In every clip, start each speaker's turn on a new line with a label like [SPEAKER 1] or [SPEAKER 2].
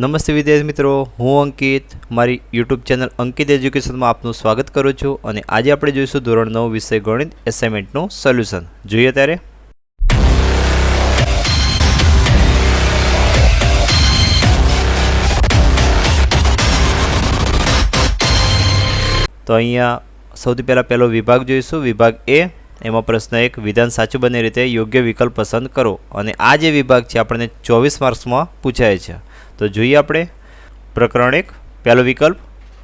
[SPEAKER 1] નમસ્તે વિદ્યાર્થી મિત્રો, હું અંકિત. મારી યુટ્યુબ ચેનલ અંકિત એજ્યુકેશનમાં આપનું સ્વાગત કરું છું અને આજે આપણે જોઈશું ધોરણ નવ વિષય ગણિત એસાઇનમેન્ટનું સોલ્યુશન જોઈએ ત્યારે? તો અહીંયા સૌથી પહેલાં પહેલો વિભાગ જોઈશું. વિભાગ એ, એમાં પ્રશ્ન એક, વિધાન સાચું બને રીતે યોગ્ય વિકલ્પ પસંદ કરો. અને આ જે વિભાગ છે, આપણને ચોવીસ માર્ક્સમાં પૂછાય છે. તો જોઈએ આપણે. પ્રકરણ એક, પહેલો વિકલ્પ,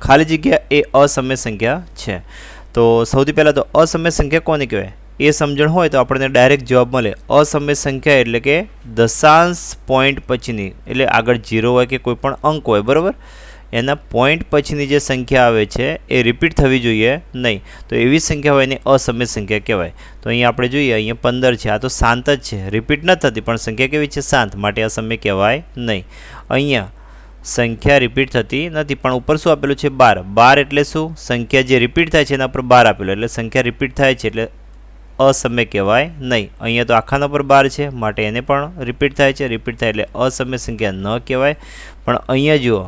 [SPEAKER 1] ખાલી જગ્યા એ અસમય સંખ્યા છે. તો સૌથી પહેલાં તો અસમય સંખ્યા કોને કહેવાય? એ સમજણ હોય તો આપણને ડાયરેક્ટ જવાબ મળે. અસમય સંખ્યા એટલે કે દશાંશ પોઈન્ટ પછીની, એટલે આગળ જીરો હોય કે કોઈ પણ અંક હોય, બરાબર? એના પોઈન્ટ પછીની જે સંખ્યા આવે છે એ રિપીટ થવી જોઈએ નહીં. તો એવી સંખ્યા હોય એને અસમય સંખ્યા કહેવાય. તો અહીંયા આપણે જોઈએ, અહીંયા પંદર છે. આ તો શાંત જ છે. રિપીટ ન થતી, પણ સંખ્યા કેવી છે? શાંત. માટે અસમય કહેવાય નહીં. અહીંયા સંખ્યા રિપીટ થતી નથી, પણ ઉપર શું આપેલું છે? બાર. બાર એટલે શું? સંખ્યા જે રિપીટ થાય છે એના પર બાર આપેલું. એટલે સંખ્યા રિપીટ થાય છે એટલે અસમય કહેવાય નહીં. અહીંયા તો આખાના પર બાર છે, માટે એને પણ રિપીટ થાય છે. રિપીટ થાય એટલે અસમય સંખ્યા ન કહેવાય. પણ અહીંયા જુઓ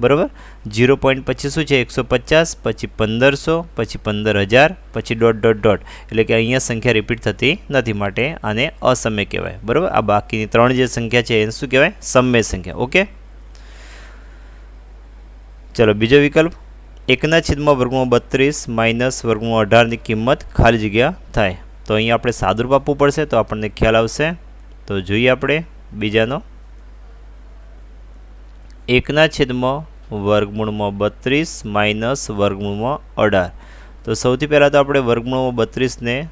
[SPEAKER 1] બરાબર? જીરો પોઈન્ટ પછી શું છે? એકસો પચાસ, પછી પંદરસો, પછી પંદર હજાર, પછી ડોટ ડોટ ડોટ. એટલે કે અહીંયા સંખ્યા રિપીટ થતી નથી માટે આને અસમય કહેવાય. બરાબર? આ બાકીની ત્રણ જે સંખ્યા છે, એને શું કહેવાય? સમય સંખ્યા. ઓકે? ચલો, બીજો વિકલ્પ. એકના છેદમાં વર્ગમાં બત્રીસ, માઇનસ વર્ગમાં અઢારની કિંમત ખાલી જગ્યા થાય. તો અહીંયા આપણે સાદુરૂપ આપવું પડશે, તો આપણને ખ્યાલ આવશે. તો જોઈએ આપણે બીજાનો. એકના છેદમાં વર્ગમૂળમાં બત્રીસ માઇનસ વર્ગમૂળમાં અઢાર. તો સૌથી પહેલાં તો આપણે વર્ગમૂળમાં બત્રીસને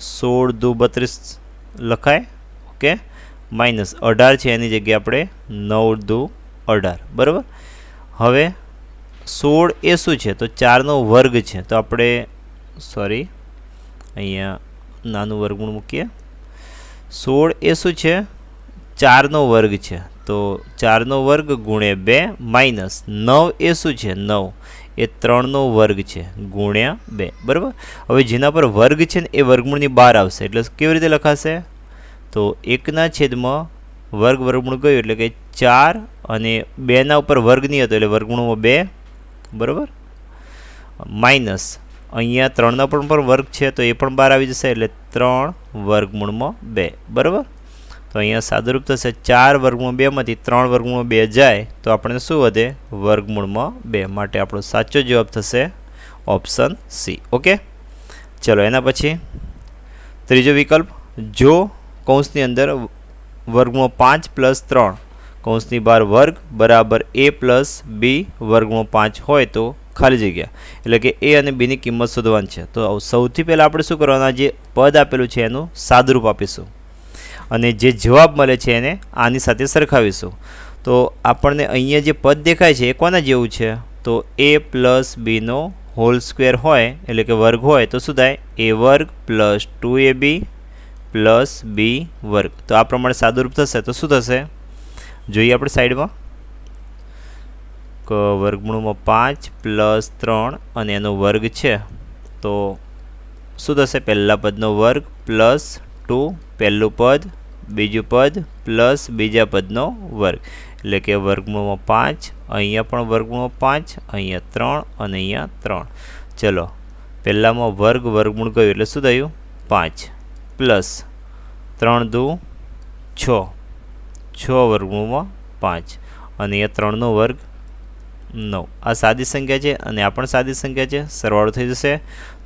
[SPEAKER 1] સોળ દુ બત્રીસ લખાય, ઓકે? માઇનસ અઢાર છે એની જગ્યાએ આપણે નવ દુ અઢાર, બરાબર? હવે સોળ એ શું છે? તો ચારનો વર્ગ છે. તો આપણે, સોરી, અહીંયા નાનું વર્ગમૂળ મૂકીએ. સોળ એ શું છે? ચારનો વર્ગ છે. તો ચારનો વર્ગ ગુણ્યા બે માઇનસ નવ એ શું છે? નવ. એ ત્રણનો વર્ગ છે, ગુણ્યા બે. બરાબર? હવે જેના પર વર્ગ છે ને એ વર્ગમૂળની બહાર આવશે. એટલે કેવી રીતે લખાશે? તો એકના છેદમાં વર્ગ વર્ગમૂળ ગયું એટલે કે ચાર અને બેના ઉપર વર્ગ નહીં હતો એટલે વર્ગમૂળમાં બે. બરાબર? માઇનસ. અહીંયા ત્રણના પણ પણ વર્ગ છે તો એ પણ બહાર આવી જશે એટલે ત્રણ વર્ગમૂળમાં બે. બરાબર? તો અહીંયા સાદુરૂપ થશે ચાર વર્ગમૂળ બેમાંથી ત્રણ વર્ગમૂળ બે જાય, તો આપણને શું વધે? વર્ગમૂળમાં બે. માટે આપણો સાચો જવાબ થશે ઓપ્શન સી. ઓકે? ચલો, એના પછી ત્રીજો વિકલ્પ. જો કૌંસની અંદર વર્ગમાં પાંચ પ્લસ ત્રણ, કૌંસની બહાર વર્ગ બરાબર એ પ્લસ બી વર્ગમાં પાંચ હોય તો ખાલી જગ્યા. એટલે કે એ અને બીની કિંમત શોધવાની છે. તો સૌથી પહેલાં આપણે શું કરવાના? જે પદ આપેલું છે એનું સાદુરૂપ આપીશું. અને જે જવાબ મળે છે એને આની સાથે સરખાવીશું. તો આપણને અહીંયા જે પદ દેખાય છે એ કોના જેવું છે? તો એ પ્લસ બીનો હોલ સ્ક્વેર હોય, એટલે કે વર્ગ હોય, તો શું થાય? એ વર્ગ plus two A B plus B વર્ગ. તો આ પ્રમાણે સાદુરૂપ થશે, તો શું થશે? જોઈએ આપણે સાઈડમાં. વર્ગમૂળમાં પાંચ પ્લસ ત્રણ અને એનો વર્ગ છે. તો શું થશે? પહેલાં પદનો વર્ગ પ્લસ ટુ પહેલું પદ, બીજું પદ, પ્લસ બીજા પદનો વર્ગ. એટલે કે વર્ગમૂળમાં પાંચ, અહીંયા પણ વર્ગમૂળમાં પાંચ, અહીંયા ત્રણ અને અહીંયા ત્રણ. ચલો, પહેલાંમાં વર્ગ, વર્ગમૂળ ગયું એટલે શું થયું? પાંચ. પ્લસ ત્રણ દુ છ. છ વર્ગમૂળમાં પાંચ. અને અહીંયા ત્રણનો વર્ગ નવ. આ સાદી સંખ્યા છે અને આ પણ સાદી સંખ્યા છે. સરવાળો થઈ જશે.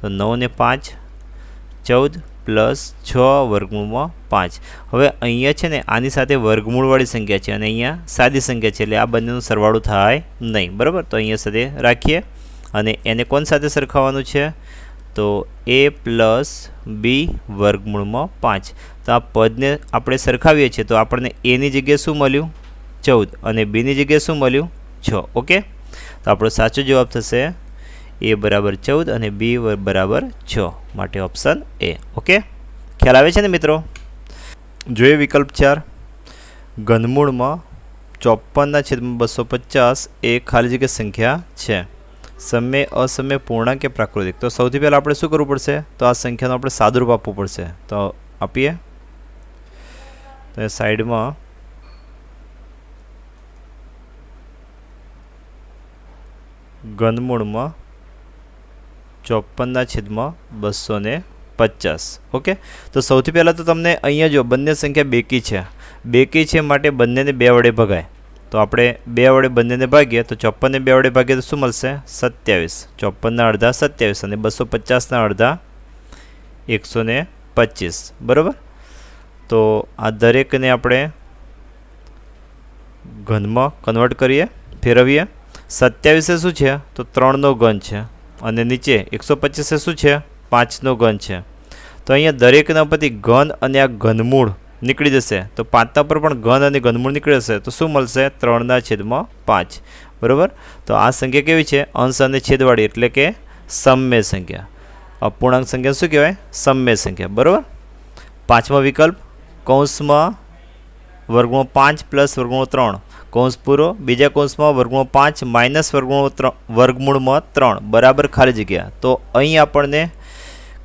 [SPEAKER 1] તો નવ ને પાંચ, ચૌદ પ્લસ છ વર્ગમૂળમાં પાંચ. હવે અહીંયા છે ને આની સાથે વર્ગમૂળવાળી સંખ્યા છે અને અહીંયા સાદી સંખ્યા છે, એટલે આ બંનેનું સરવાળું થાય નહીં. બરાબર? તો અહીંયા સાથે રાખીએ. અને એને કોણ સાથે સરખાવવાનું છે? તો એ પ્લસ બી વર્ગમૂળમાં પાંચ. તો આ પદને આપણે સરખાવીએ છીએ તો આપણને એની જગ્યાએ શું મળ્યું? ચૌદ. અને બીની જગ્યાએ શું મળ્યું? છ. ઓકે? તો આપણો સાચો જવાબ થશે એ બરાબર ચૌદ અને બી બરાબર છ માટે ઓપ્શન એ ઓકે ખ્યાલ આવે છે ને મિત્રો? જોઈએ વિકલ્પ ચાર, ઘનમૂળમાં ચોપનના છેદમાં બસો પચાસ એ ખાલી જગ્યા સંખ્યા છે. સમય, અસમય, પૂર્ણાંક કે પ્રાકૃતિક. તો સૌથી પહેલાં આપણે શું કરવું પડશે? તો આ સંખ્યાનો આપણે સાદુરૂપ આપવું પડશે. તો આપીએ. તો સાઈડમાં ઘનમૂળમાં ચોપનના છેદમાં બસો ને પચાસ. ઓકે? તો સૌથી પહેલાં તો તમને અહીંયા જો બંને સંખ્યા બેકી છે. બેકી છે માટે બંનેને બે વડે ભગાય. તો આપણે બે વડે બંનેને ભાગીએ તો ચોપનને બે વડે ભાગીએ તો શું મળશે? સત્યાવીસ. ચોપનના અડધા સત્યાવીસ અને બસો પચાસના અડધા એકસો ને પચીસ. બરાબર? તો આ દરેકને આપણે ઘનમાં કન્વર્ટ કરીએ, ફેરવીએ. સત્યાવીસે શું છે? તો ત્રણનો ઘન છે. અને નીચે એકસો પચીસે શું છે? પાંચનો ઘન છે. તો અહીંયા દરેકના પરથી ઘન અને આ ઘનમૂળ નીકળી જશે. તો પાંચના પર પણ ઘન અને ઘનમૂળ નીકળી જશે. તો શું મળશે? ત્રણના છેદમાં પાંચ. બરાબર? તો આ સંખ્યા કેવી છે? અંશ અને છેદવાળી એટલે કે સમ્ય સંખ્યા. અપૂર્ણાંક સંખ્યા શું કહેવાય? સમ્ય સંખ્યા. બરાબર? પાંચમો વિકલ્પ, કૌંસમાં વર્ગમાં પાંચ પ્લસ વર્ગમાં ત્રણ. કૌંસ પૂરો. બીજા કૌંસમાં વર્ગમૂળ પાંચ, માઇનસ વર્ગમૂળ ત્રણ, વર્ગમૂળમાં ત્રણ. બરાબર ખાલી જગ્યા. તો અહીં આપણને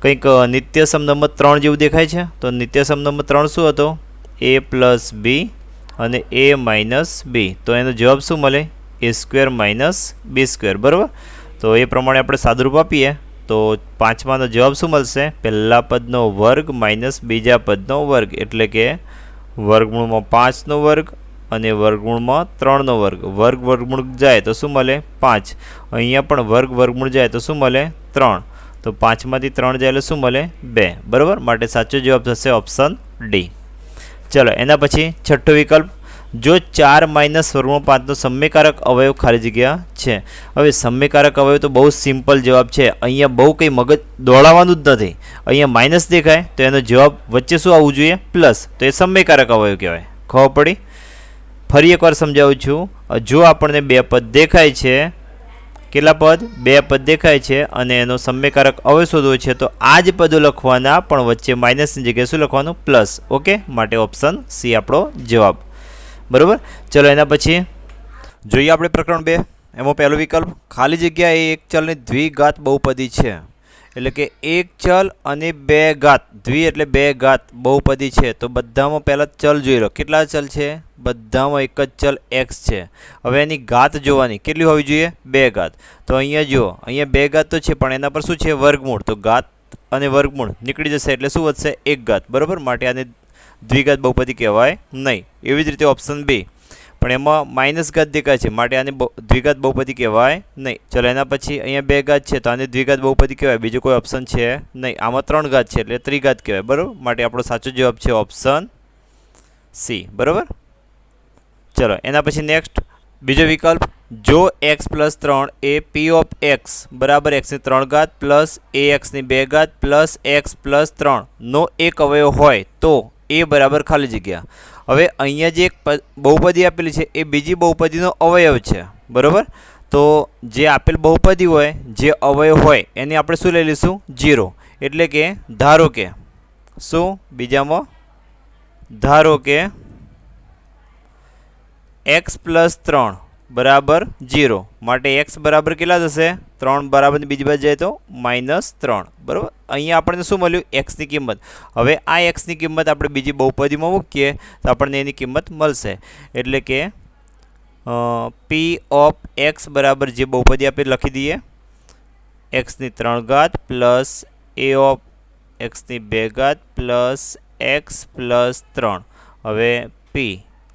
[SPEAKER 1] કંઈક નિત્યસમ નંબર ત્રણ જેવું દેખાય છે. તો નિત્યસમ નંબર ત્રણ શું હતો? એ પ્લસ બી અને એ માઇનસ બી તો એનો જવાબ શું મળે? A square minus B square બરાબર? તો એ પ્રમાણે આપણે સાદુરૂપ આપીએ. તો પાંચમાનો જવાબ શું મળશે? પહેલા પદનો વર્ગ માઇનસ બીજા પદનો વર્ગ. એટલે કે વર્ગમૂળમાં પાંચનો વર્ગ અને વર્ગમૂળમાં ત્રણનો વર્ગ. વર્ગ વર્ગમૂળ જાય તો શું મળે? પાંચ. અહીંયા પણ વર્ગ વર્ગમૂળ જાય તો શું મળે? ત્રણ. તો પાંચમાંથી ત્રણ જાય એટલે શું મળે? બે. બરાબર? માટે સાચો જવાબ થશે ઓપ્શન ડી. ચલો, એના પછી છઠ્ઠો વિકલ્પ. જો ચાર માઇનસ વર્ગમૂળ પાંચનો સમયકારક અવયવ ખાલી જગ્યા છે. હવે સમયકારક અવયવ તો બહુ સિમ્પલ જવાબ છે. અહીંયા બહુ કંઈ મગજ દોડાવવાનું જ નથી. અહીંયા માઇનસ દેખાય તો એનો જવાબ વચ્ચે શું આવવું જોઈએ? પ્લસ. તો એ સમયકારક અવયવ કહેવાય. ખબર પડી? ફરી એકવાર સમજાવું છું. જો આપણને બે પદ દેખાય છે, કેટલા પદ? બે પદ દેખાય છે અને એનો સમયકારક અવય શોધવો છે, તો આ જ પદો લખવાના, પણ વચ્ચે માઇનસની જગ્યાએ શું લખવાનું? પ્લસ ઓકે માટે ઓપ્શન સી આપણો જવાબ. બરાબર? ચલો, એના પછી જોઈએ આપણે પ્રકરણ બે. એમાં પહેલો વિકલ્પ, ખાલી જગ્યા એ એક ચલની દ્વિઘાત બહુપદી છે. એટલે કે એક ચલ અને બે ઘાત દ્વિ એટલે બે ઘાત બહુપદી છે. તો બધામાં પહેલાં ચલ જોઈ લો. કેટલા ચલ છે? બધામાં એક જ ચલ એક્સ છે. હવે એની ઘાત જોવાની. કેટલી હોવી જોઈએ? બે ઘાત તો અહીંયા જુઓ. અહીંયા બે ઘાત તો છે, પણ એના પર શું છે? વર્ગમૂળ. તો ઘાત અને વર્ગમૂળ નીકળી જશે એટલે શું વધશે? એક ઘાત બરાબર? માટે આને દ્વિઘાત બહુપદી કહેવાય નહીં. એવી જ રીતે ઓપ્શન બી પણ એમાં માઇનસ ઘાત દેખાય છે. માટે આને દ્વિઘાત બહુપદી કહેવાય નહીં. ચલો એના પછી અહીંયા બે ઘાત છે, તો આને દ્વિઘાત બહુપદી કહેવાય. બીજો કોઈ ઓપ્શન છે નહીં. આમાં ત્રણ ઘાત છે, એટલે ત્રિઘાત કહેવાય. બરાબર? માટે આપણો સાચો જવાબ છે ઓપ્શન સી બરાબર? ચલો, એના પછી નેક્સ્ટ બીજો વિકલ્પ. જો એક્સ પ્લસ ત્રણ એ પી ઓફ એક્સ બરાબર એક્સની ત્રણ ઘાત પ્લસ એ એક્સની બે ઘાત પ્લસ એક્સ પ્લસ ત્રણનો એક અવયવ હોય તો એ બરાબર ખાલી જગ્યા. હવે અહીંયા જે એક બહુપદી આપેલી છે, એ બીજી બહુપદીનો અવયવ છે. બરાબર? તો જે આપેલ બહુપદી હોય, જે અવયવ હોય, એની આપણે શું લઈ લઈશું? જીરો. એટલે કે ધારો કે, શું? બીજામાં? ધારો કે એક્સ પ્લસ ત્રણ બરાબર જીરો. માટે એક્સ બરાબર કેટલા થશે ત્રણ બરાબર બીજી બાજુ જાય તો માઇનસ ત્રણ. બરાબર? અહીંયા આપણને શું મળ્યું? એક્સની કિંમત. હવે આ એક્સની કિંમત આપણે બીજી બહુપદીમાં મૂકીએ તો આપણને એની કિંમત મળશે. એટલે કે પી ઓફ એક્સ બરાબર જે બહુપદી આપણે લખી દઈએ. એક્સની ત્રણ ઘાત પ્લસ એ ઓફ એક્સની બે ઘાત પ્લસ એક્સ પ્લસ ત્રણ. હવે પી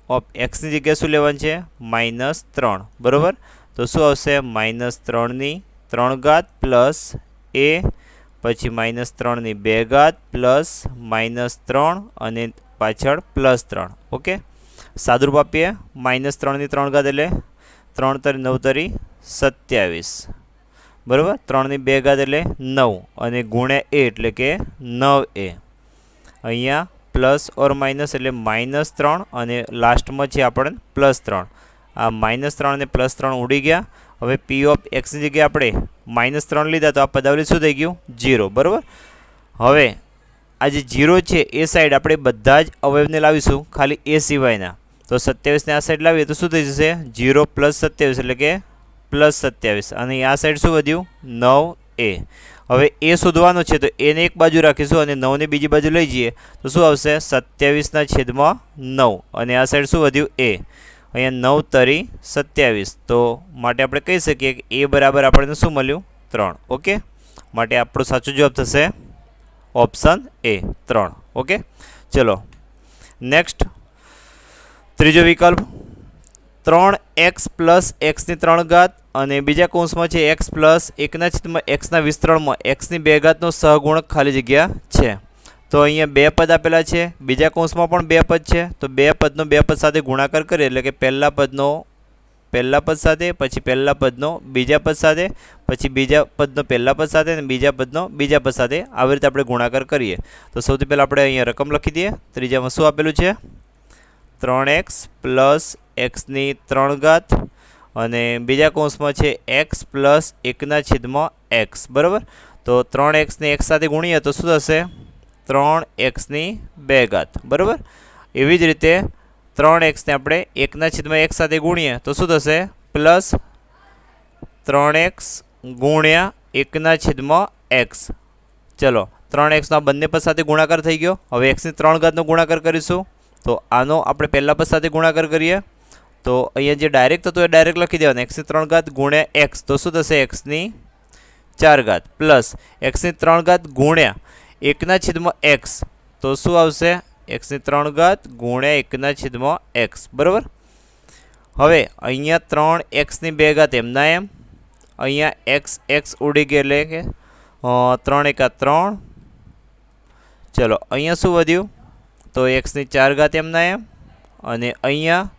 [SPEAKER 1] ઓફ એક્સની જગ્યાએ શું લેવાનું છે? માઇનસ ત્રણ. બરાબર? તો શું આવશે? માઇનસ ત્રણની ત્રણ ઘાત પ્લસ એ, પછી માઇનસ ત્રણની બે ઘાત પ્લસ માઇનસ ત્રણ અને પાછળ પ્લસ ત્રણ, ઓકે? સાદુરૂપ આપીએ. માઇનસ ત્રણની ત્રણ ઘાત એટલે ત્રણ તરી નવ તરી સત્યાવીસ. બરાબર? ત્રણની બે ઘાત એટલે નવ અને ગુણ્યા એ એટલે કે નવ એ. અહીંયા પ્લસ ઓર માઇનસ એટલે માઇનસ ત્રણ અને લાસ્ટમાં છે આપણને પ્લસ ત્રણ. આ માઇનસ ત્રણ અને પ્લસ ત્રણ ઉડી ગયા. હવે પી ઓફ એક્સની જગ્યાએ આપણે માઇનસ ત્રણ લીધા તો આ પદાવલી શું થઈ ગયું? જીરો બરાબર? હવે આ જે જીરો છે, એ સાઈડ આપણે બધા જ અવયવને લાવીશું, ખાલી એ સિવાયના. તો સત્યાવીસને આ સાઈડ લાવીએ તો શું થઈ જશે? જીરો પ્લસ સત્યાવીસ એટલે કે પ્લસ સત્યાવીસ. અને આ સાઈડ શું વધ્યું? નવ એ. હવે એ શોધવાનો છે, તો એને એક બાજુ રાખીશું અને નવને બીજી બાજુ લઈ જઈએ. તો શું આવશે? સત્યાવીસના છેદમાં નવ. અને આ સાઈડ શું વધ્યું? એ. અહીંયા નવ તરી સત્યાવીસ. તો માટે આપણે કહી શકીએ કે એ બરાબર આપણને શું મળ્યું? ત્રણ. ઓકે? માટે આપણો સાચો જવાબ થશે ઓપ્શન એ, ત્રણ. ઓકે? ચલો. નેક્સ્ટ. ત્રીજો વિકલ્પ. ત્રણ એક્સ પ્લસ એક્સની ત્રણ ઘાત અને બીજા કૌંસમાં છે એક્સ પ્લસ એકના છેદમાં એક્સના વિસ્તરણમાં એક્સની બે ઘાતનો સહગુણક ખાલી જગ્યા છે. તો અહીંયા બે પદ આપેલા છે. બીજા કૌંસમાં પણ બે પદ છે. તો બે પદનો બે પદ સાથે ગુણાકાર કરીએ એટલે કે પહેલાં પદનો પહેલાં પદ સાથે, પછી પહેલાં પદનો બીજા પદ સાથે, પછી બીજા પદનો પહેલાં પદ સાથે અને બીજા પદનો બીજા પદ સાથે આવી રીતે આપણે ગુણાકાર કરીએ. તો સૌથી પહેલાં આપણે અહીંયા રકમ લખી દઈએ. ત્રીજામાં શું આપેલું છે? ત્રણ એક્સ પ્લસ એક્સની ત્રણ ઘાત અને બીજા કૌંસમાં છે એક્સ પ્લસ એકના છેદમાં એક્સ. બરાબર? તો ત્રણ એક્સને એક્સ સાથે ગુણીએ તો શું થશે? ત્રણ એક્સની બે ઘાત બરાબર? એવી જ રીતે ત્રણ એક્સને આપણે એકના છેદમાં એક સાથે ગુણીએ, તો શું થશે? પ્લસ ત્રણ એક્સ ગુણ્યા એકના છેદમાં એક્સ. ચલો, ત્રણ એક્સનો આ બંને પદ સાથે ગુણાકાર થઈ ગયો. હવે એક્સની ત્રણ ઘાતનો ગુણાકાર કરીશું. તો આનો આપણે પહેલા પદ સાથે ગુણાકાર કરીએ. તો અહીંયા જે ડાયરેક્ટ હતું એ ડાયરેક્ટ લખી દેવાનું. એક્સની ત્રણ ઘાત ગુણ્યા એક્સ. તો શું થશે? એક્સની ચાર ઘાત. પ્લસ એક્સની ત્રણ ઘાત ગુણ્યા એકના છેદમાં એક્સ. તો શું આવશે? એક્સની ત્રણ ઘાત ગુણ્યા એકના છેદમાં એક્સ. બરાબર? હવે અહીંયા ત્રણ એક્સની બે ઘાત એમના એમ. અહીંયા એક્સ એક્સ ઉડી ગઈ એટલે કે ત્રણ એકા ત્રણ. ચલો, અહીંયા શું વધ્યું? તો એક્સની ચાર ઘાત એમના એમ. અને અહીંયા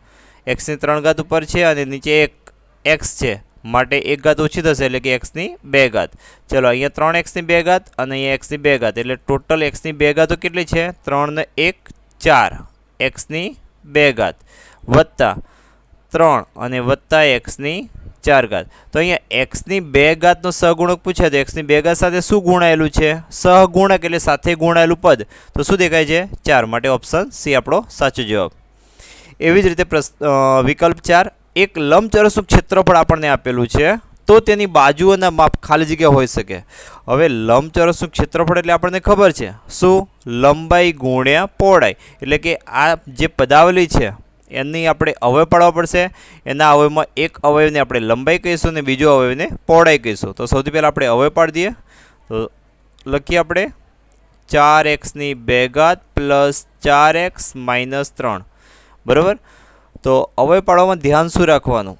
[SPEAKER 1] એક્સની ત્રણ ઘાત ઉપર છે અને નીચે એક એક્સ છે. માટે એક ઘાત ઓછી થશે એટલે કે એક્સની બે ઘાત. ચલો, અહીંયા ત્રણ એક્સની બે ઘાત અને અહીંયા એક્સની બે ઘાત. એટલે ટોટલ એક્સની બે ઘાતો કેટલી છે? ત્રણ ને એક, ચાર. એક્સની બે ઘાત. વત્તા ત્રણ અને વત્તા એક્સની ચાર ઘાત. તો અહીંયા એક્સની બે ઘાતનો સહગુણક પૂછે તો એક્સની બે ઘાત સાથે શું ગુણાયેલું છે? સહગુણક એટલે સાથે ગુણાયેલું પદ. તો શું દેખાય છે? ચાર. માટે ઓપ્શન સી આપણો સાચો જવાબ. એવી જ રીતે વિકલ્પ ચાર. એક લંબચોરસનું ક્ષેત્રફળ આપણને આપેલું છે, તો તેની બાજુઓના માપ ખાલી જગ્યા હોઈ શકે. હવે લંબચરસનું ક્ષેત્રફળ એટલે આપણને ખબર છે. શું? લંબાઈ ગુણ્યા પહોળાઈ. એટલે કે આ જે પદાવલી છે, એની આપણે અવયવ પાડવા પડશે. એના અવયવમાં એક અવયવને આપણે લંબાઈ કહીશું અને બીજો અવયવને પહોળાઈ કહીશું. તો સૌથી પહેલાં આપણે અવયવ પાડી દઈએ. તો લખીએ આપણે. ચાર એક્સની બે ઘાત પ્લસ ચાર એક્સ માઇનસ ત્રણ. બરાબર? તો અવયવ પાડવામાં ધ્યાન શું રાખવાનું?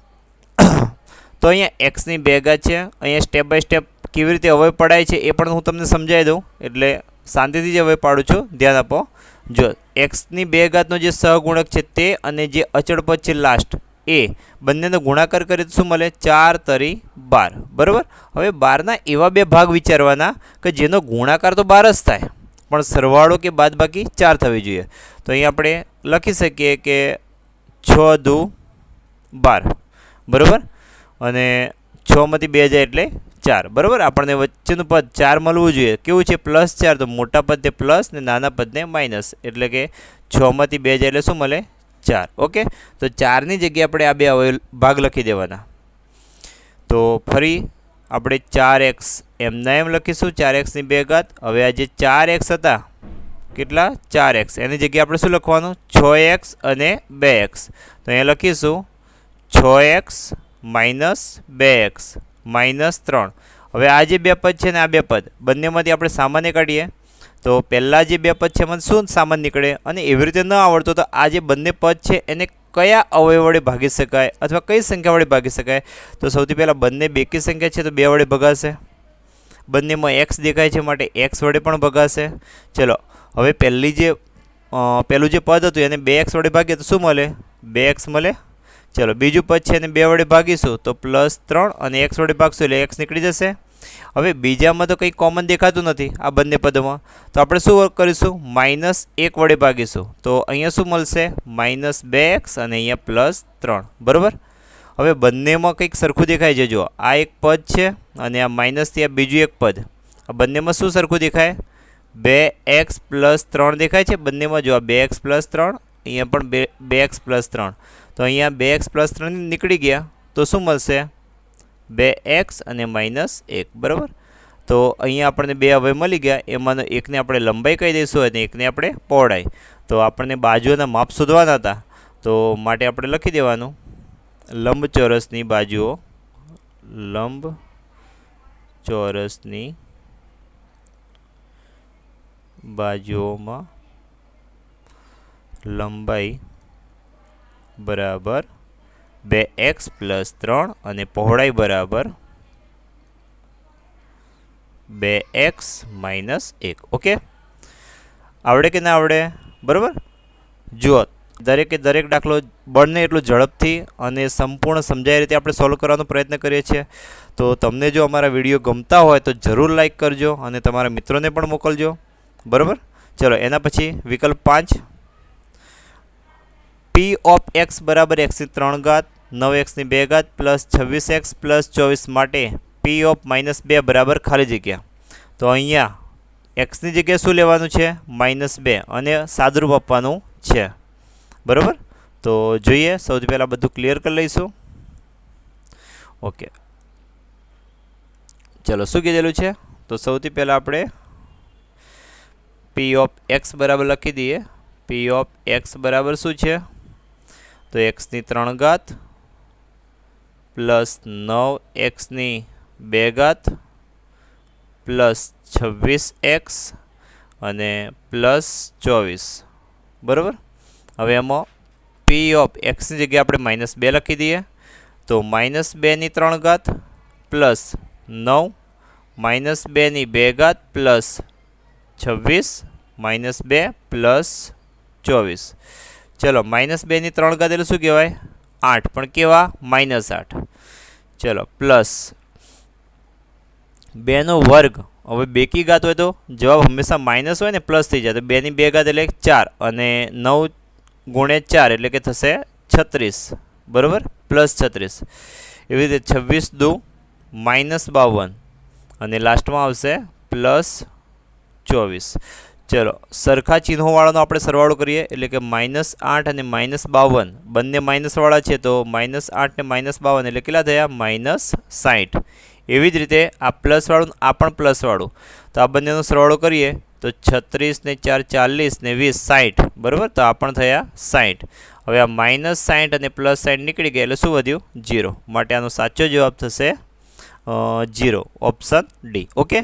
[SPEAKER 1] તો અહીંયા એક્સની બે છે, અહીંયા સ્ટેપ બાય સ્ટેપ કેવી રીતે અવયવ પડાય છે એ પણ હું તમને સમજાવી દઉં. એટલે શાંતિથી જ અવયવ પાડું છું. ધ્યાન આપો. જો એક્સની બે ઘાતનો જે સહગુણક છે તે અને જે અચળ પદ છે લાસ્ટ એ બંનેનો ગુણાકાર કરીએ તો શું મળે? ચાર તરી બાર. બરાબર? હવે બારના એવા બે ભાગ વિચારવાના કે જેનો ગુણાકાર તો બાર જ થાય. પણ સરવાળો કે બાદબાકી ચાર થવી જોઈએ. તો અહીં આપણે લખી શકીએ કે છ દુ બાર. બરાબર? અને છમાંથી બે જાય એટલે ચાર. બરાબર? આપણને વચ્ચેનું પદ ચાર મળવું જોઈએ. કેવું છે? પ્લસ ચાર. તો મોટા પદને પ્લસ ને નાના પદને માઇનસ. એટલે કે છમાંથી બે જાય એટલે શું મળે? ચાર. ઓકે? તો ચારની જગ્યાએ આપણે આ બે ભાગ લખી દેવાના. તો ફરી આપણે ચાર એક્સ એમના એમ લખીશું. ચાર એક્સની બે ઘાત. હવે આ જે ચાર એક્સ હતા કેટલા? ચાર એક્સ. એની જગ્યાએ આપણે શું લખવાનું? છ એક્સ અને બે એક્સ. તો અહીંયા લખીશું. છ એક્સ માઇનસ બે એક્સ માઇનસ ત્રણ. હવે આ જે બે પદ છે ને આ બે પદ, બંનેમાંથી આપણે સામાન્ય કાઢીએ. તો પહેલાં જે બે પદ છે એમાં શું સામાન્ય નીકળે? અને એવી રીતે ન આવડતો તો આ જે બંને પદ છે એને કયા અવયવ વડે ભાગી શકાય અથવા કઈ સંખ્યા વડે ભાગી શકાય? તો સૌથી પહેલાં બંને બેકી સંખ્યા છે તો બે વડે ભગાશે. બંનેમાં એક્સ દેખાય છે માટે એક્સ વડે પણ ભગાશે. ચલો હવે પહેલી જે પહેલું જે પદ હતું એને બે એક્સ વડે ભાગીએ તો શું મળે? બે એક્સ મળે? ચલો, બીજું પદ છે એને બે વડે ભાગીશું તો પ્લસ ત્રણ અને એક્સ વડે ભાગશું એટલે એક્સ નીકળી જશે. હવે બીજામાં તો કંઈ કોમન દેખાતું નથી આ બંને પદમાં. તો આપણે શું કરીશું? માઇનસ એક વડે ભાગીશું. તો અહીંયા શું મળશે? માઇનસ બે એક્સ અને અહીંયા પ્લસ ત્રણ. બરાબર? હવે બંનેમાં કંઈક સરખું દેખાય છે. જો આ એક પદ છે અને આ માઇનસથી આ બીજું એક પદ. આ બંનેમાં શું સરખું દેખાય? બે એક્સ પ્લસ ત્રણ દેખાય છે. બંનેમાં જો આ બે એક્સ પ્લસ ત્રણ, અહીંયા પણ બે બે એક્સ પ્લસ ત્રણ. તો અહીંયા બે એક્સ પ્લસ ત્રણ નીકળી ગયા. તો શું મળશે? બે એક્સ અને માઇનસ એક, બરાબર? તો અહીંયા આપણને બે હવે મળી ગયા. એમાંનો એકને આપણે લંબાઈ કહી દઈશું અને એકને આપણે પહોળાઈ. તો આપણને બાજુઓના માપ શોધવાના હતા. તો માટે આપણે લખી દેવાનું. લંબચોરસની બાજુઓ લંબ ચોરસની બાજુઓમાં લંબાઈ બરાબર બે એક્સ પ્લસ ત્રણ અને પહોળાઈ બરાબર બે એક્સ માઇનસ એક. ઓકે? આવડે કે ના આવડે? બરાબર? જુઓ, દરેકે દરેક દાખલો બળને એટલું ઝડપથી અને સંપૂર્ણ સમજાય રીતે આપણે સોલ્વ કરવાનો પ્રયત્ન કરીએ છીએ. તો તમને જો અમારા વીડિયો ગમતા હોય તો જરૂર લાઈક કરજો અને તમારા મિત્રોને પણ મોકલજો. બરાબર? ચલો, એના પછી વિકલ્પ પાંચ. પી ઓફ એક્સ બરાબર એક્સની ત્રણ ઘાત, નવ એક્સની બે ઘાત, પ્લસ છવ્વીસ એક્સ પ્લસ ચોવીસ માટે પી ઓફ માઇનસ બે બરાબર ખાલી જગ્યા. તો અહીંયા એક્સની જગ્યાએ શું લેવાનું છે? માઇનસ બે અને સાદરૂપ આપવાનું છે. બરાબર? તો જોઈએ, સૌથી પહેલાં બધું ક્લિયર કરી લઈશું. ઓકે ચલો, શું કીધેલું છે? તો સૌથી પહેલાં આપણે પી ઓફ એક્સ બરાબર લખી દઈએ. પી ઓફ એક્સ બરાબર શું છે? તો એક્સની ત્રણ ઘાત પ્લસ નવ એક્સની બે ઘાત પ્લસ છવ્વીસ એક્સ અને પ્લસ ચોવીસ. બરાબર? હવે એમાં પી ઓફ એક્સની જગ્યાએ આપણે માઇનસ બે લખી દઈએ. તો માઇનસ બેની ત્રણ ઘાત પ્લસ નવ માઇનસ બેની બે ઘાત પ્લસ છવ્વીસ, માઇનસ બે, પ્લસ ચોવીસ. ચલો, માઇનસ બેની ત્રણ ઘાત શું કહેવાય? આઠ. પણ કેવા? માઇનસ આઠ. ચલો, પ્લસ બેનો વર્ગ. હવે બેકી ઘાત હોય તો જવાબ હંમેશા માઇનસ હોય ને પ્લસ થઈ જાય. તો બેની બે ઘાત એટલે ચાર અને નવ ગુણે ચાર એટલે કે થશે છત્રીસ. બરાબર? પ્લસ છત્રીસ. એવી રીતે છવ્વીસ દુ માઇનસ બાવન. અને લાસ્ટમાં આવશે પ્લસ ચોવીસ. ચલો, સરખા ચિહ્નોવાળાનો આપણે સરવાળો કરીએ. એટલે કે માઇનસ આઠ અને માઇનસ બાવન. બંને માઇનસવાળા છે તો માઇનસ આઠ ને માઇનસ બાવન એટલે કેટલા થયા? માઇનસ સાઠ એવી જ રીતે આ પ્લસવાળું આ પણ પ્લસવાળું. તો આ બંનેનો સરવાળો કરીએ. તો છત્રીસ ને ચાર ચાલીસ ને વીસ સાઠ બરાબર? તો આ પણ થયા સાઠ હવે આ માઇનસ સાઠ અને પ્લસ સાઠ નીકળી ગયા એટલે શું વધ્યું? જીરો માટે આનો સાચો જવાબ થશે જીરો ઓપ્શન ડી ઓકે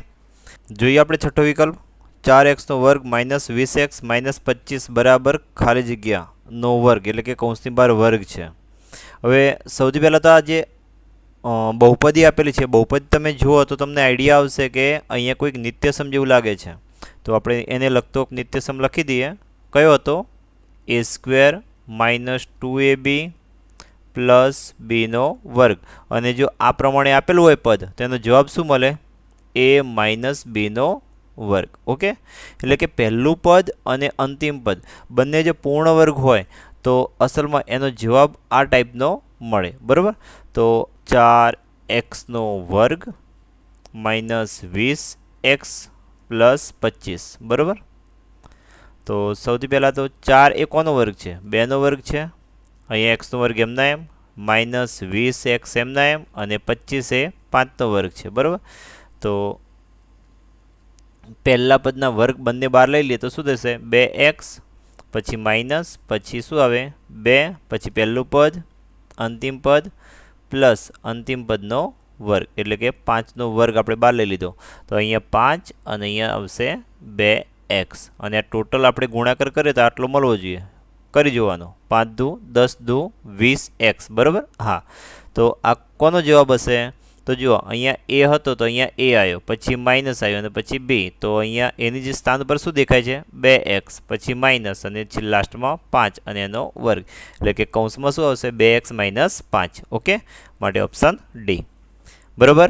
[SPEAKER 1] જોઈએ આપણે છઠ્ઠો વિકલ્પ. ચાર એક્સનો વર્ગ માઇનસ વીસ એક્સ માઇનસ પચીસ બરાબર ખાલી જગ્યાનો વર્ગ, એટલે કે કૌંસની બાર વર્ગ છે. હવે સૌથી પહેલાં તો આ જે બહુપદી આપેલી છે, બહુપદી તમે જુઓ તો તમને આઈડિયા આવશે કે અહીંયા કોઈક નિત્યસમ જેવું લાગે છે. તો આપણે એને લગતો નિત્યસમ લખી દઈએ. કયો હતો? A square minus two A B plus બીનો વર્ગ. અને જો આ પ્રમાણે આપેલું હોય પદ તેનો જવાબ શું મળે? એ માઇનસ બીનો વર્ગ, ઓકે? એટલે કે પહેલું પદ અને અંતિમ પદ. બંને જે પૂર્ણ વર્ગ હોય, તો અસલમાં એનો જવાબ આ ટાઈપનો મળે, બરાબર? તો ચાર એક્સનો વર્ગ માઇનસ વીસ એક્સ પ્લસ પચીસ, બરાબર? તો સૌથી પહેલાં તો ચાર એ કોનો વર્ગ છે? બેનો વર્ગ છે. અહીંયા એક્સનો વર્ગ એમના એમ માઇનસ વીસ એક્સ એમના એમ, અને પચીસ એ પાંચનો વર્ગ છે, બરાબર? તો પહેલા પદના વર્ગ બંને બહાર લઈ લઈએ તો શું થશે? બે એક્સ, પછી માઇનસ, પછી શું આવે? બે, પછી પહેલું પદ, અંતિમ પદ, પ્લસ અંતિમ પદનો વર્ગ. એટલે કે પાંચનો વર્ગ આપણે બહાર લઈ લીધો. તો અહીંયા પાંચ અને અહીંયા આવશે બે એક્સ. અને આ ટોટલ આપણે ગુણાકાર કરીએ તો આટલો મળવો જોઈએ. કરી જોવાનો. પાંચ દુ, દસ દુ, વીસ એક્સ. બરાબર? હા. તો આ કોનો જવાબ હશે? તો જુઓ, અહીંયા એ હતો તો અહીંયા એ આવ્યો, પછી માઇનસ આવ્યો અને પછી બી તો અહીંયા એની જે સ્થાન પર શું દેખાય છે? બે એક્સ પછી માઇનસ અને લાસ્ટમાં પાંચ અને એનો વર્ગ. એટલે કે કૌંસમાં શું આવશે? બે એક્સ માઇનસ પાંચ. ઓકે? માટે ઓપ્શન ડી બરાબર?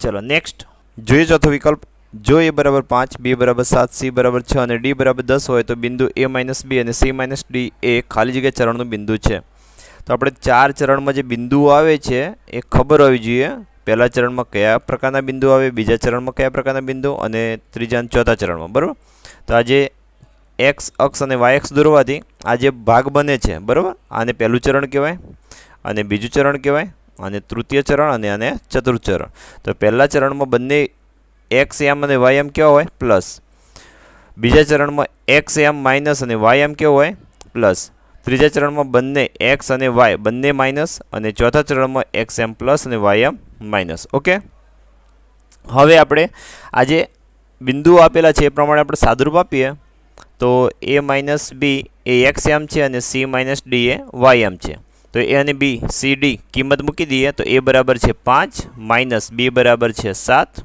[SPEAKER 1] ચલો નેક્સ્ટ જોઈએ ચોથો વિકલ્પ. જો એ બરાબર પાંચ બી બરાબર સાત સી બરાબર છ અને ડી બરાબર દસ હોય તો બિંદુ એ માઇનસ બી અને સી માઇનસ ડી એ ખાલી જગ્યા ચરણનું બિંદુ છે. તો આપણે ચાર ચરણમાં જે બિંદુઓ આવે છે, એ ખબર હોવી જોઈએ. પહેલા ચરણમાં કયા પ્રકારના બિંદુ આવે, બીજા ચરણમાં કયા પ્રકારના બિંદુ અને ત્રીજા અને ચોથા ચરણમાં, બરાબર? તો આજે એક્સ અક્ષ અને વાય અક્ષ દોરવાથી આ જે ભાગ બને છે, બરાબર? આને પહેલું ચરણ કહેવાય, અને બીજું ચરણ કહેવાય, અને તૃતીય ચરણ, અને આને ચતુર્થ ચરણ. તો પહેલાં ચરણમાં બંને એક્સ એમ અને વાય એમ કેવા હોય? પ્લસ. બીજા ચરણમાં એક્સ એમ માઇનસ અને વાય એમ કેવો હોય? પ્લસ. ત્રીજા ચરણમાં બંને એક્સ અને વાય બંને માઇનસ અને ચોથા ચરણમાં એક્સ એમ પ્લસ અને વાય એમ માઇનસ ઓકે હવે આપણે આજે બિંદુઓ આપેલા છે, એ પ્રમાણે આપણે સાદુરૂપ આપીએ. તો એ માઇનસ બી એ એક્સ એમ છે અને સી માઇનસ ડી એ વાય એમ છે. તો એ અને બી સી ડી કિંમત મૂકી દઈએ, તો એ બરાબર છે પાંચ માઇનસ બી બરાબર છે સાત,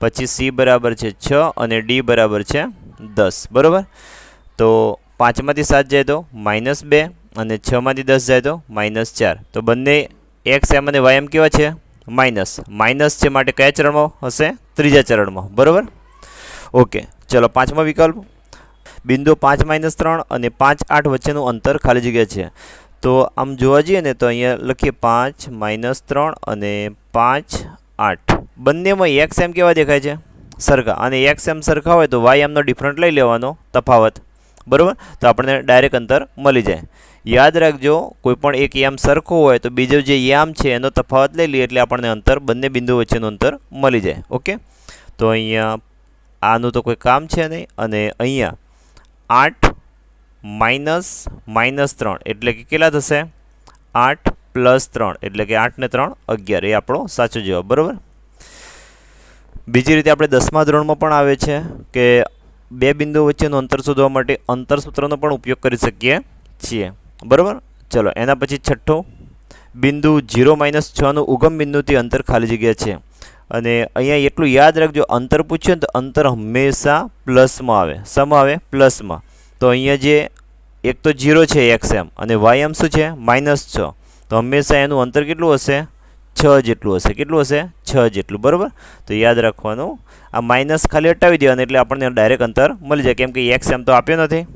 [SPEAKER 1] પછી સી બરાબર છે છ અને ડી બરાબર છે દસ, બરાબર? તો પાંચમાંથી સાત જાય તો માઇનસ બે અને છમાંથી દસ જાય તો માઇનસ ચાર. તો બંને એક્સ, એમ અને વાય એમ કેવા છે? માઇનસ. માઇનસ છે માટે કયા ચરણમાં હશે? ત્રીજા ચરણમાં. બરાબર? ઓકે. ચલો પાંચમો વિકલ્પ. બિંદુ પાંચ માઇનસ ત્રણ અને પાંચ આઠ વચ્ચેનું અંતર ખાલી જગ્યા છે. તો આમ જોવા જઈએ ને તો અહીંયા લખીએ પાંચ માઇનસ ત્રણ અને પાંચ આઠ. બંનેમાં એક્સ, એમ કેવા દેખાય છે? સરખા. અને એક્સ, એમ સરખા હોય તો વાય એમનો ડિફરન્ટ લઈ લેવાનો તફાવત. બરાબર? તો આપણને ડાયરેક્ટ અંતર મળી જાય. યાદ રાખજો કોઈ પણ એક યામ સરખો હોય તો બીજો જે યામ છે એનો તફાવત લઈ લઈએ એટલે આપણને અંતર, બંને બિંદુ વચ્ચેનું અંતર મળી જાય. ઓકે? તો અહીંયા આનું તો કોઈ કામ છે નહીં અને અહીંયા આઠ માઇનસ માઇનસ ત્રણ એટલે કે કેટલા થશે? આઠ પ્લસ ત્રણ એટલે કે આઠ ને ત્રણ અગિયાર. એ આપણો સાચો જવાબ. બરાબર? બીજી રીતે આપણે દસમા ધોરણમાં પણ આવે છે કે બે બિંદુઓ વચ્ચેનું અંતર શોધવા માટે અંતર સૂત્રનો પણ ઉપયોગ કરી શકીએ છીએ. બરાબર? ચલો, એના પછી છઠ્ઠો બિંદુ જીરો માઇનસ છનું ઉગમ બિંદુથી અંતર ખાલી જગ્યા છે. અને અહીંયા એટલું યાદ રાખજો, અંતર પૂછ્યું તો અંતર હંમેશા પ્લસમાં આવે. શમાં આવે? પ્લસમાં. તો અહીંયા જે એક તો જીરો છે એક્સ એમ અને વાય એમ શું છે? માઇનસ છ. તો હંમેશા એનું અંતર કેટલું હશે? છ જેટલું હશે. કેટલું હશે? છ જેટલું. બરાબર? તો યાદ રાખવાનું, આ માઇનસ ખાલી હટાવી દેવાનું એટલે આપણને ડાયરેક્ટ અંતર મળી જાય. કેમ કે એક્સ એમ તો આપ્યો નથી.